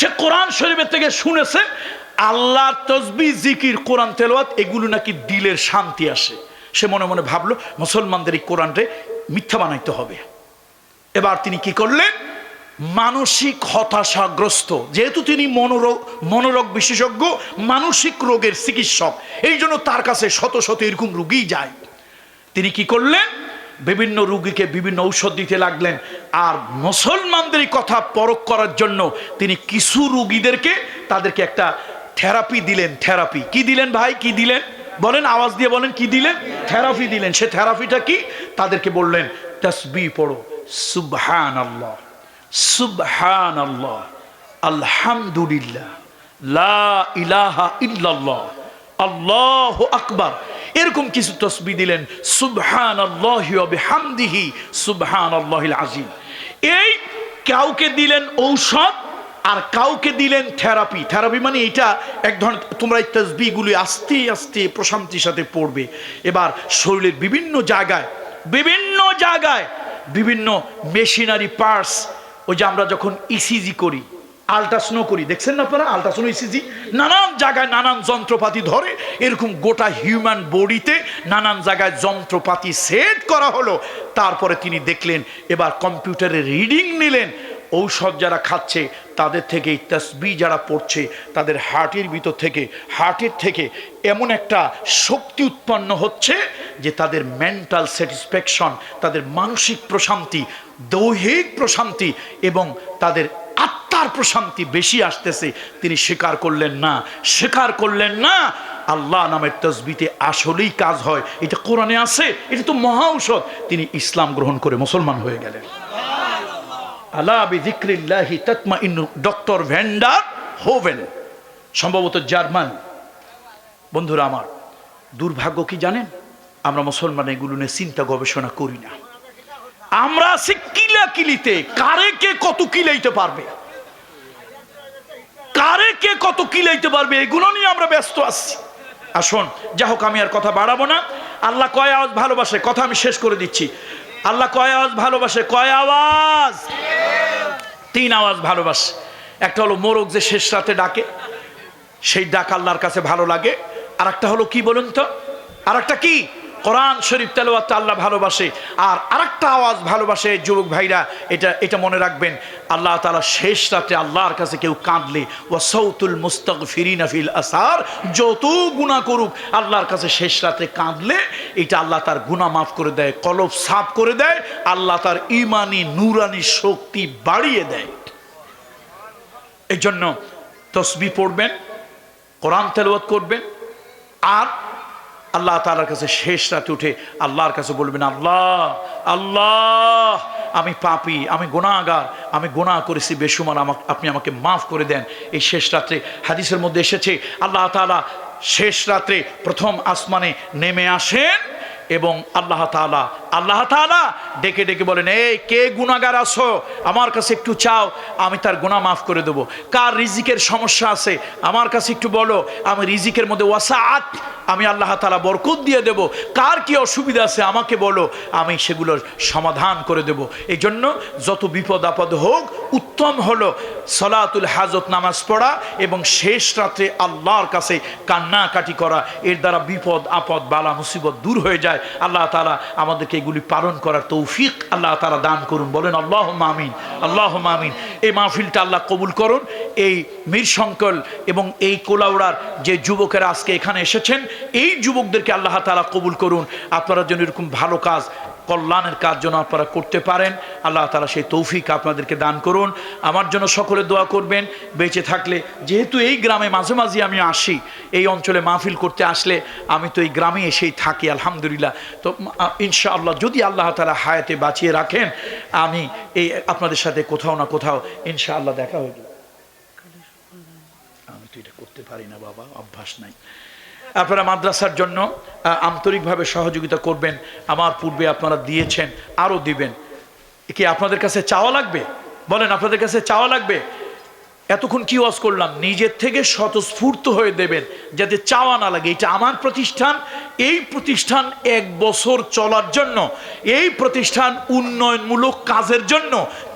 সে কোরআন শরীফের থেকে শুনেছে, আল্লাহর তসবি, জিকির, কোরআন তেলোয়াত এগুলো নাকি দিলের শান্তি আসে। সে মনে মনে ভাবলো, মুসলমানদের এই কোরআনরে মিথ্যা বানাইতে হবে। এবার তিনি কি করলেন? মানসিক হতাশাগ্রস্ত, যেহেতু তিনি মনোরোগ মনোরোগ বিশেষজ্ঞ, মানসিক রোগের চিকিৎসক, এই জন্য তার কাছে শত শত এরকম রুগী যায়। তিনি কি করলেন? বিভিন্ন রুগীকে বিভিন্ন ঔষধ দিতে লাগলেন। আর মুসলমানদের কথা পরখ করার জন্য তিনি কিছু রুগীদেরকে তাদেরকে একটা থেরাপি দিলেন, থেরাপি। কি দিলেন ভাই? কি দিলেন? বলেন, আওয়াজ দিয়ে বলেন, কি দিলেন? থেরাপি দিলেন। সে থেরাপিটা কি? তাদেরকে বললেন তসবি পড়ো। সুবহান আল্লাহ সুবহান আল্লাহ আলহামদুলিল্লাহ। লা ইলাহা ইল্লাল্লাহ। আল্লাহ আকবার। এরকম কিছু তসবি দিলেন সুবহান আল্লাহি সুবহান আল্লাহিল আজিম এই কাউকে দিলেন ঔষধ আর কাউকে দিলেন থেরাপি। থেরাপি মানে এটা, এক ধরনের তোমরা এই তসবিগুলি আস্তে আস্তে প্রশান্তির সাথে পড়বে। এবার শরীরের বিভিন্ন জায়গায় বিভিন্ন জায়গায় বিভিন্ন মেশিনারি পার্টস, ওই যে আমরা যখন ইসিজি করি আলট্রাসনো করি। দেখছেন না আপনারা? আলট্রাসনো ইসিজি নানান জায়গায় নানান যন্ত্রপাতি ধরে এরকম গোটা হিউম্যান বডিতে নানান জায়গায় যন্ত্রপাতি সেট করা হলো। তারপরে তিনি দেখলেন, এবার কম্পিউটারে রিডিং নিলেন। ঔষধ যারা খাচ্ছে, তাদের থেকে তসবি যারা পড়ছে, তাদের হার্টের ভিতর থেকে হার্টের থেকে এমন একটা শক্তি উৎপন্ন হচ্ছে যে তাদের মেন্টাল স্যাটিসফ্যাকশন তাদের মানসিক প্রশান্তি, দৈহিক প্রশান্তি এবং তাদের আত্মার প্রশান্তি বেশি আসতেছে। তিনি স্বীকার করলেন না স্বীকার করলেন না। আল্লাহ নামের তসবিতে আসলেই কাজ হয়। এটা কোরআনে আছে, এটা তো মহা ঔষধ। তিনি ইসলাম গ্রহণ করে মুসলমান হয়ে গেলেন। আল্লাহ ডক্টর ভ্যান্ডার হোভেন, সম্ভবত জার্মান। বন্ধুরা আমার, দুর্ভাগ্য কি জানেন? আমরা মুসলমান এগুলো নিয়ে চিন্তা গবেষণা করি না। আমরা আছি কিলা কিলিতে কারে কে কত কিলাইতে পারবে? কারে কে কত কিলাইতে পারবে? এগুলো নিয়ে আমরা ব্যস্ত আছি। আসুন যা হোক আমি আর কথা বাড়াবো না। আল্লাহ কয় আওয়াজ ভালোবাসে, কথা আমি শেষ করে দিচ্ছি। আল্লাহ কয় আওয়াজ ভালোবাসে, কয় আওয়াজ? তিন আওয়াজ ভালোবাসে। একটা হলো মোরগ যে শেষ রাতে ডাকে, সেই ডাক আল্লাহর কাছে ভালো লাগে। আর একটা হলো কি বলুন তো? আর একটা কি? কোরআন শরীফ তেলাওয়াত আল্লাহ ভালোবাসে। আর আরেকটা আওয়াজ ভালোবাসে যুবক ভাইরা, এটা এটা মনে রাখবেন, আল্লাহ তালা শেষ রাতে আল্লাহর কাছে কেউ কাঁদলে ও সৌতুল মুস্তক ফিরিনা ফিল আসার যত গুণা করুক, আল্লাহর কাছে শেষ রাতে কাঁদলে, এটা আল্লাহ তার গুণা মাফ করে দেয়, কলব সাফ করে দেয়, আল্লাহ তার ইমানি নুরানি শক্তি বাড়িয়ে দেয়। এই জন্য তসবি পড়বেন, কোরআন তেলাওয়াত করবেন, আর আল্লাহ তালার কাছে শেষ রাতে উঠে আল্লাহর কাছে বলবেন, আল্লাহ আল্লাহ, আমি পাপি, আমি গোনাগার আমি গোনা করেছি বেসুমার আমাকে, আপনি আমাকে মাফ করে দেন। এই শেষ রাত্রে হাদিসের মধ্যে এসেছে, আল্লাহ তালা শেষ রাত্রে প্রথম আসমানে নেমে আসেন এবং আল্লাহ তালা আল্লাহ তালা ডেকে ডেকে বলেন, এই, কে গুণাগার আছো? আমার কাছে একটু চাও, আমি তার গুণা মাফ করে দেবো। কার রিজিকের সমস্যা আছে? আমার কাছে একটু বলো, আমি রিজিকের মধ্যে ওয়াসাআত, আমি আল্লাহ তালা বরকত দিয়ে দেব। কার কি অসুবিধা আছে, আমাকে বলো, আমি সেগুলোর সমাধান করে দেব। এই জন্য যত বিপদ আপদ হোক, উত্তম হলো সলাতুল হাজত নামাজ পড়া এবং শেষ রাত্রে আল্লাহর কাছে কান্নাকাটি করা। এর দ্বারা বিপদ আপদ, বালা মুসিবত দূর হয়ে যায়। আল্লাহ তালা আমাদেরকে এগুলি পালন করার তৌফিক আল্লাহ তারা দান করুন। বলেন আল্লাহ মামিন আল্লাহ মামিন এই মাহফিলটা আল্লাহ কবুল করুন। এই মীর শঙ্কল এবং এই কোলাউড়ার যে যুবকেরা আজকে এখানে এসেছেন, এই যুবকদেরকে আল্লাহ তালা কবুল করুন। আপনারা যেন এরকম ভালো কাজ কল্যাণের কাজ যেন আপনারা করতে পারেন, আল্লাহ তালা সেই তৌফিক আপনাদেরকে দান করুন। আমার জন্য সকলে দোয়া করবেন, বেঁচে থাকলে, যেহেতু এই গ্রামে মাঝে মাঝে আমি আসি, এই অঞ্চলে মাহফিল করতে আসলে আমি তো এই গ্রামে এসেই থাকি, আলহামদুলিল্লাহ। তো ইনশাআল্লাহ যদি আল্লাহ তালা হায়াতে বাঁচিয়ে রাখেন, আমি এই আপনাদের সাথে কোথাও না কোথাও ইনশাআল্লাহ দেখা গেল আমি তো এটা করতে পারি না, বাবা, অভ্যাস নাই। আপনারা মাদ্রাসার জন্য আন্তরিকভাবে সহযোগিতা করবেন। আমার পূর্বে আপনারা দিয়েছেন, আরও দিবেন। কি আপনাদের কাছে চাওয়া লাগবে? বলেন, আপনাদের কাছে চাওয়া লাগবে? এতক্ষণ কি ওয়াজ করলাম? নিজের থেকে স্বতঃস্ফূর্ত হয়ে দেবেন, যাতে চাওয়া না লাগে। এটা আমার প্রতিষ্ঠান, এই প্রতিষ্ঠান এক বছর চলার জন্য, এই প্রতিষ্ঠান উন্নয়নমূলক কাজের জন্য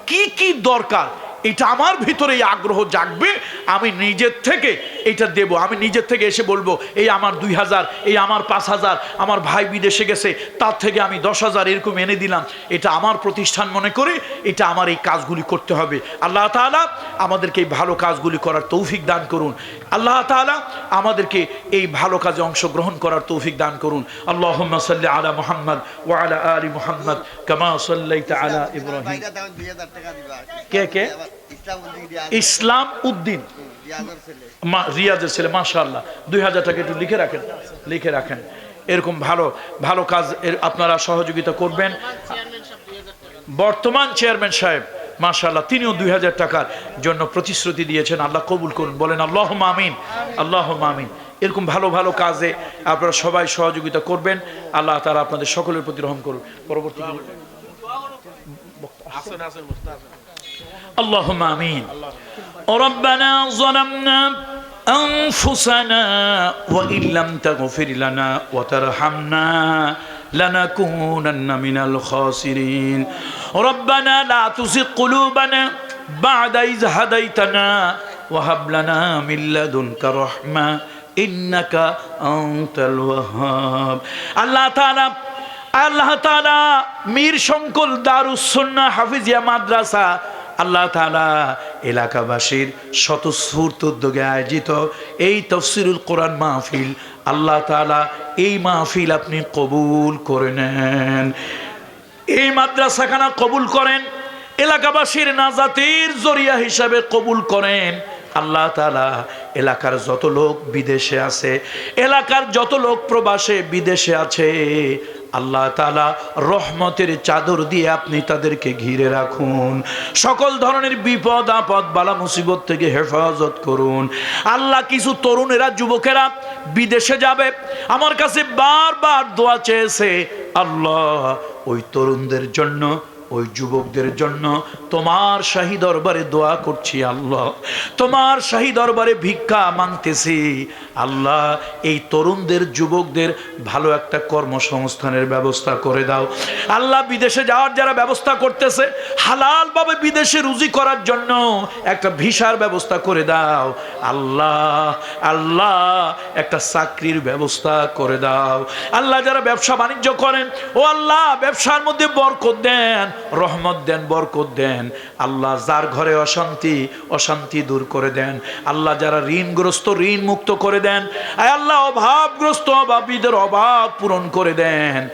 কি কি দরকার, এটা আমার ভিতরে আগ্রহ জাগবে। আমি নিজের থেকে এটা দেব। আমি নিজের থেকে এসে বলব এই আমার দুই হাজার এই আমার পাঁচ হাজার আমার ভাই বিদেশে গেছে তার থেকে আমি দশ হাজার এরকম এনে দিলাম। এটা আমার প্রতিষ্ঠান মনে করে এটা আমার এই কাজগুলি করতে হবে। আল্লাহ তাআলা আমাদেরকে এই ভালো কাজগুলি করার তৌফিক দান করুন। আল্লাহ তাআলা আমাদেরকে এই ভালো কাজে অংশগ্রহণ করার তৌফিক দান করুন। আল্লাহ সাল্লি আলা মোহাম্মদ ও আলা আলী মোহাম্মদ কামা সাল্লাইতা আলা ইব্রাহিম বাইরে দাও 2000 টাকা দিবা কে কে? ইসলাম উদ্দিন। রিয়াজের ছেলে। মাসা আল্লাহ দুই হাজার টাকা একটু লিখে রাখেন লিখে রাখেন। এরকম ভালো ভালো কাজ আপনারা সহযোগিতা করবেন। বর্তমান চেয়ারম্যান সাহেব মাশাল্লাহ তিনিও দুই হাজার টাকার জন্য প্রতিশ্রুতি দিয়েছেন। আল্লাহ কবুল করুন বলেন আল্লাহ মামিন আল্লাহ মামিন এরকম ভালো ভালো কাজে আপনারা সবাই সহযোগিতা করবেন। আল্লাহ তারা আপনাদের সকলের প্রতি রহম করুন। পরবর্তী আল্লাহ মামিন ربنا ظلمنا انفسنا وان لم تغفر لنا وترحمنا لنكونن من الخاسرين ربنا لا تزغ قلوبنا بعد إذ هديتنا وهب لنا من لدنك رحمة إنك أنت الوهاب الله تعالى আল্লাহ তাআলা মীর শঙ্কর দারুসন্না হাফিজিয়া মাদ্রাসা আল্লাহ তাআলা এলাকাবাসীর স্বতঃস্ফূর্ত উদ্যোগে আয়োজিত এই তফসিরুল কোরআন মাহফিল, আল্লাহ তাআলা এই মাহফিল আপনি কবুল করে নেন। এই মাদ্রাসাখানা কবুল করেন, এলাকাবাসীর নাজাতের জরিয়া হিসাবে কবুল করেন। আল্লাহ তালা এলাকার যত লোক বিদেশে আছে, এলাকার যত লোক প্রবাসে বিদেশে আছে আল্লাহ তালা রহমতের চাদর দিয়ে আপনি তাদেরকে ঘিরে রাখুন। সকল ধরনের বিপদ, আপদ, বালা, মুসিবত থেকে হেফাজত করুন। আল্লাহ কিছু তরুণেরা, যুবকেরা বিদেশে যাবে। আমার কাছে বারবার দোয়া চেয়েছে আল্লাহ, ওই তরুণদের জন্য ওই যুবকদের জন্য তোমার শাহী দরবারে দোয়া করছি, আল্লাহ। তোমার শাহী দরবারে ভিক্ষা মাংতেছি আল্লাহ, এই তরুণদের, যুবকদের ভালো একটা কর্মসংস্থানের ব্যবস্থা করে দাও। আল্লাহ, বিদেশে যাওয়ার যারা ব্যবস্থা করতেছে, হালালভাবে বিদেশে রুজি করার জন্য একটা ভিসার ব্যবস্থা করে দাও। আল্লাহ আল্লাহ, একটা চাকরির ব্যবস্থা করে দাও। আল্লাহ, যারা ব্যবসা বাণিজ্য করেন, ও আল্লাহ, ব্যবসার মধ্যে বরকত দেন। রহমত দেন, বরকত দেন। আল্লাহ যার ঘরে অশান্তি অশান্তি দূর করে দেন। আল্লাহ যারা ঋণগ্রস্ত ঋণ মুক্ত করে দেন। আল্লাহ, অভাবগ্রস্ত অভাবীদের অভাব পূরণ করে দেন।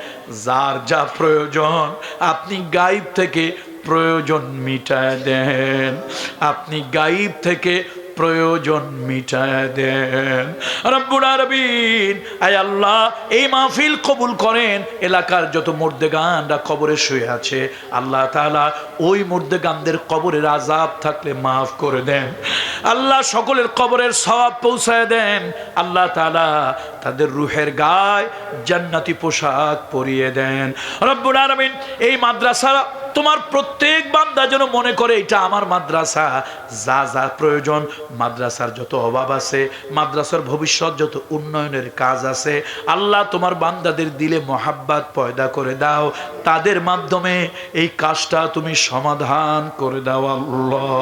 যার যা প্রয়োজন, আপনি গাইব থেকে প্রয়োজন মিটায় দেন। আপনি গাইব থেকে প্রয়োজন মিটায় দেন। রব্বুল আরবিন আয় আল্লাহ, এই মাহফিল কবুল করেন। এলাকার যত মুর্দেগানরা কবরে শুয়ে আছে, আল্লাহ তাআলা ওই মুর্দেগানদের কবরের আজাব থাকলে মাফ করে দেন। আল্লাহ সকলের কবরের সওয়াব পৌঁছায় দেন। আল্লাহ তাআলা তাদের রুহের গায়ে জান্নাতি পোশাক পরিয়ে দেন। রব্বুল আরবিন এই মাদ্রাসা তোমার প্রত্যেক বান্দা যেন মনে করে এটা আমার মাদ্রাসা। যা যা প্রয়োজন, মাদ্রাসার যত অভাব আছে, মাদ্রাসার ভবিষ্যৎ যত উন্নয়নের কাজ আছে, আল্লাহ তোমার বান্দাদের দিলে মহাব্বাত পয়দা করে দাও। তাদের মাধ্যমে এই কাজটা তুমি সমাধান করে দাও আল্লাহ।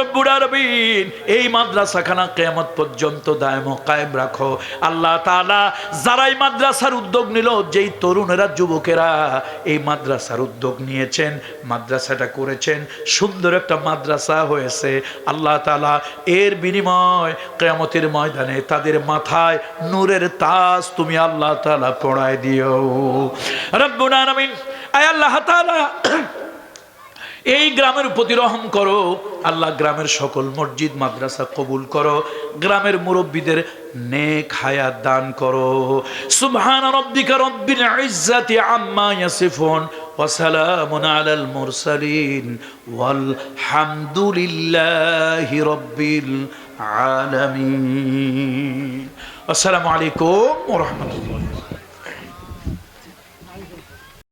রব্বুল আরবিন এই মাদ্রাসাখানা কেয়ামত পর্যন্ত দায়ম কায়েম রাখো। আল্লাহ তাআলা যারাই মাদ্রাসার উদ্যোগ নিল, যেই তরুণেরা, যুবকেরা এই মাদ্রাসার উদ্যোগ নিয়েছেন, মাদ্রাসাটা করেছেন। সুন্দর একটা মাদ্রাসা হয়েছে। আল্লাহ তাআলা এর বিনিময় কেয়ামতের ময়দানে তাদের মাথায় নূরের তাজ তুমি আল্লাহ তালা পড়ায় দিও। রব্বুল আলামিন, আয় আল্লাহ তাআলা এই গ্রামের প্রতি রহম করো। আল্লাহ গ্রামের সকল মসজিদ, মাদ্রাসা কবুল করো। গ্রামের মুরব্বীদের নেক হায়াত দান করো। সুবহান রব্বিকা রব্বিল ইজ্জাতি আম্মা ইয়াসিফুন ওয়া সালামুন আলাল মুরসালিন। ওয়াল হামদুলিল্লাহি রব্বিল আলামিন। আসসালামু আলাইকুম ওয়া রাহমাতুল্লাহ।